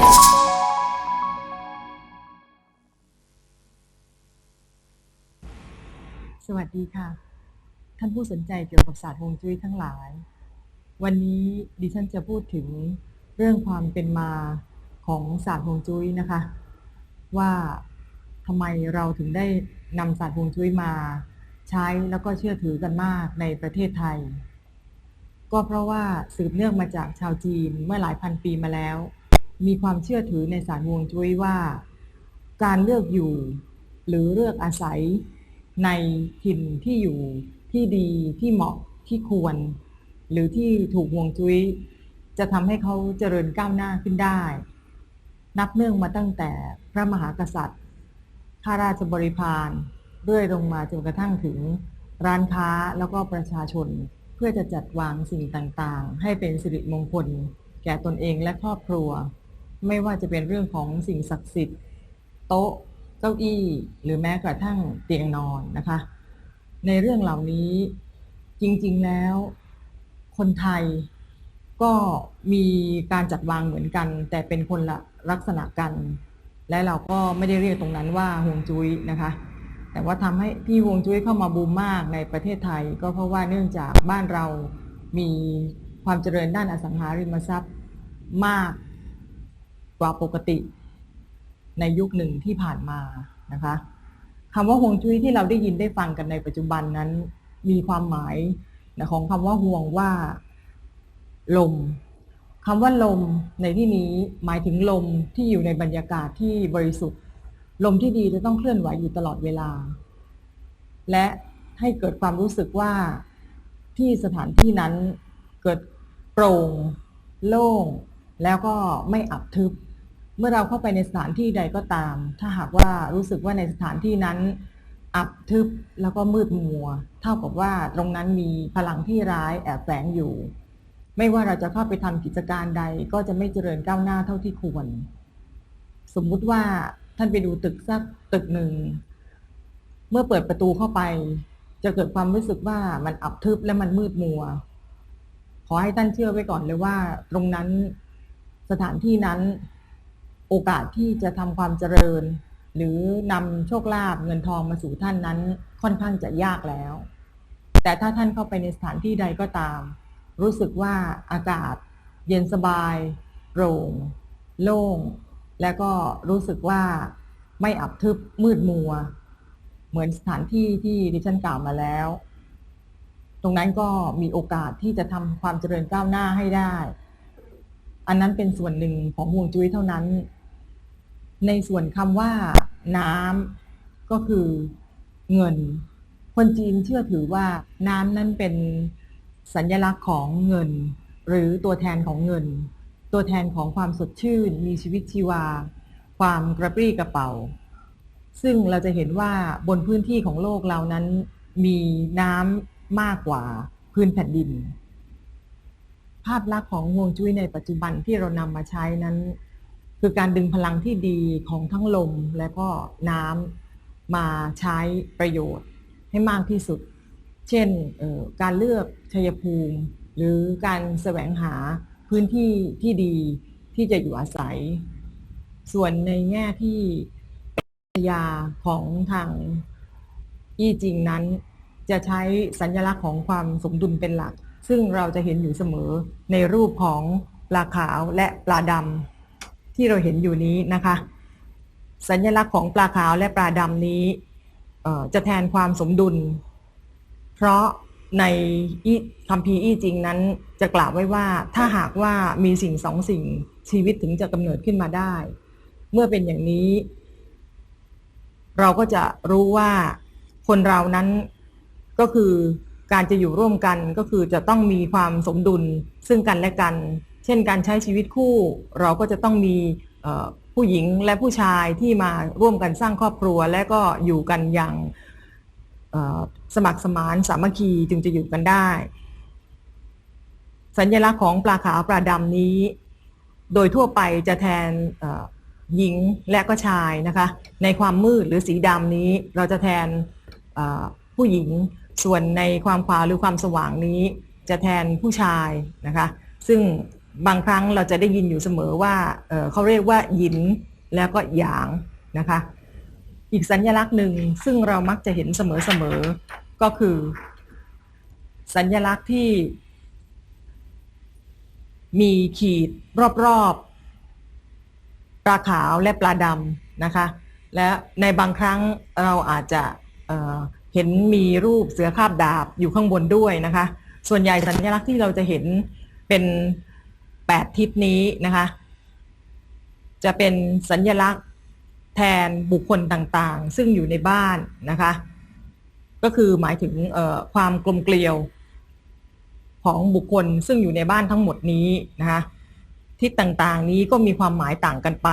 สวัสดีค่ะ ท่านผู้สนใจเกี่ยวกับศาสตร์ฮวงจุ้ยทั้งหลาย วันนี้ดิฉันจะพูดถึงเรื่องความเป็นมาของศาสตร์ฮวงจุ้ยนะคะ ว่าทำไมเราถึงได้นำศาสตร์ฮวงจุ้ยมาใช้แล้วก็เชื่อถือกันมากในประเทศไทย ก็เพราะว่าสืบเนื่องมาจากชาวจีนเมื่อหลายพันปีมาแล้ว มีความเชื่อถือในศารวงจุ้ยว่า การเลือกอยู่ หรือเลือกอาศัย ในถิ่นที่อยู่ที่ดีที่เหมาะที่ควร หรือที่ถูกวงจุ้ยจะทำให้เขาเจริญก้าวหน้าขึ้นได้ นับเนื่องมาตั้งแต่พระมหากษัตริย์ข้าราชบริพารเรื่อยลงมาจนกระทั่งถึงร้านค้าแล้วก็ประชาชนเพื่อจะจัดวางสิ่งต่างๆ ให้เป็นสิริมงคล แก่ตนเองและครอบครัว ไม่ว่าจะเป็นเรื่องของสิ่งศักดิ์สิทธิ์ โต๊ะเก้าอี้ หรือแม้กระทั่งเตียงนอนนะคะ ในเรื่องเหล่านี้จริงๆแล้ว คนไทยก็มีการจัดวางเหมือนกัน แต่เป็นคนละลักษณะกัน และเราก็ไม่ได้เรียกตรงนั้นว่าฮวงจุ้ยนะคะแต่ว่าทำให้ที่ฮวงจุ้ยเข้ามาบูมมากในประเทศไทย ก็เพราะว่าเนื่องจากบ้านเรามีความเจริญด้านอสังหาริมทรัพย์มาก กว่าปกติ ในยุคหนึ่งที่ผ่านมานะคะคำว่าฮวงจุ้ยที่เราได้ยินได้ฟังกันในปัจจุบันนั้น มีความหมายของคำว่าห่วงว่า ลมคำว่าลมในที่นี้หมายถึงลมที่อยู่ในบรรยากาศที่บริสุทธิ์ ลมที่ดีจะต้องเคลื่อนไหวอยู่ตลอดเวลา และให้เกิดความรู้สึกว่าที่สถานที่นั้นเกิดโปร่ง โล่ง แล้วก็ไม่อับทึบ เมื่อเราเข้าไปในสถานที่ใดก็ตาม ถ้าหากว่ารู้สึกว่าในสถานที่นั้น อับทึบแล้วก็มืดมัว เท่ากับว่าตรงนั้นมีพลังที่ร้ายแอบแฝงอยู่ ไม่ว่าเราจะเข้าไปทำกิจการใดก็จะไม่เจริญก้าวหน้าเท่าที่ควร สมมุติว่าท่านไปดูตึกสักตึกหนึ่ง เมื่อเปิดประตูเข้าไป จะเกิดความรู้สึกว่ามันอับทึบและมันมืดมัว ขอให้ท่านเชื่อไว้ก่อนเลยว่า ตรงนั้นสถานที่นั้น โอกาสที่จะทำความเจริญ หรือนำโชคลาภเงินทองมาสู่ท่านนั้นค่อนข้างจะยากแล้ว แต่ถ้าท่านเข้าไปในสถานที่ใดก็ตาม รู้สึกว่าอากาศ เย็นสบายโปร่ง โล่ง และก็รู้สึกว่าไม่อับทึบมืดมัว เหมือนสถานที่ที่ดิฉันกล่าวมาแล้ว ตรงนั้นก็มีโอกาสที่จะทำความเจริญก้าวหน้าให้ได้ อันนั้นเป็นส่วนหนึ่งของห่วงจุ้ยเท่านั้น ในส่วนคำว่าน้ำก็คือเงิน คนจีนเชื่อถือว่าน้ำนั้นเป็นสัญลักษณ์ของเงิน หรือตัวแทนของเงิน ตัวแทนของความสดชื่น มีชีวิตชีวา ความกระปรี้กระเป๋า ซึ่งเราจะเห็นว่าบนพื้นที่ของโลกเรานั้นมีน้ำมากกว่าพื้นแผ่นดิน ภาพลักษณ์ของฮวงจุ้ยในปัจจุบันที่เรานำมาใช้นั้น คือการดึงพลังที่ดีของทั้งลมและก็น้ำมาใช้ประโยชน์ให้มากที่สุด เช่นการเลือกชัยภูมิ หรือการแสวงหาพื้นที่ที่ดีที่จะอยู่อาศัย ส่วนในแง่ที่ปัญญาของทางอี้จริงนั้น จะใช้สัญลักษณ์ของความสมดุลเป็นหลัก ซึ่งเราจะเห็นอยู่เสมอในรูปของปลาขาวและปลาดำ ที่เราเห็นอยู่นี้นะคะ สัญลักษณ์ของปลาขาวและปลาดำนี้จะแทนความสมดุล เพราะในคำพีอี้จริงนั้นจะกล่าวไว้ว่าถ้าหากว่ามีสิ่งสองสิ่งชีวิตถึงจะกำเนิดขึ้นมาได้ เมื่อเป็นอย่างนี้ เราก็จะรู้ว่าคนเรานั้นก็คือการจะอยู่ร่วมกันก็คือจะต้องมีความสมดุลซึ่งกันและกัน เช่นการใช้ชีวิตคู่ เราก็จะต้องมีผู้หญิงและผู้ชายที่มาร่วมกันสร้างครอบครัว และก็อยู่กันอย่างสมัครสมานสามัคคีจึงจะอยู่กันได้ สัญลักษณ์ของปลาขาวปลาดำนี้ โดยทั่วไปจะแทนหญิงและก็ชายนะคะ ในความมืดหรือสีดำนี้ เราจะแทนผู้หญิงส่วนในความขวาวหรือความสว่างนี้ จะแทนผู้ชายนะคะ ซึ่ง บางครั้งเราจะได้ยินอยู่เสมอว่าเเขาเรียกว่าหยินแล้วก็หยางนะคะ อีกสัญลักษณ์หนึ่งซึ่งเรามักจะเห็นเสมอๆก็คือ สัญลักษณ์ที่ มีขีดรอบๆปลาขาวและปลาดำนะคะ และในบางครั้งเราอาจจะเเห็นมีรูปเสือคาบดาบอยู่ข้างบนด้วยนะคะ ส่วนใหญ่สัญลักษณ์ที่เราจะเห็นเป็น แปดทิศนี้นะคะ จะเป็นสัญลักษณ์แทนบุคคลต่างๆ ซึ่งอยู่ในบ้านนะคะ ก็คือหมายถึงความกลมเกลียวของบุคคลซึ่งอยู่ในบ้านทั้งหมดนี้นะคะทิศต่างๆนี้ก็มีความหมายต่างกันไป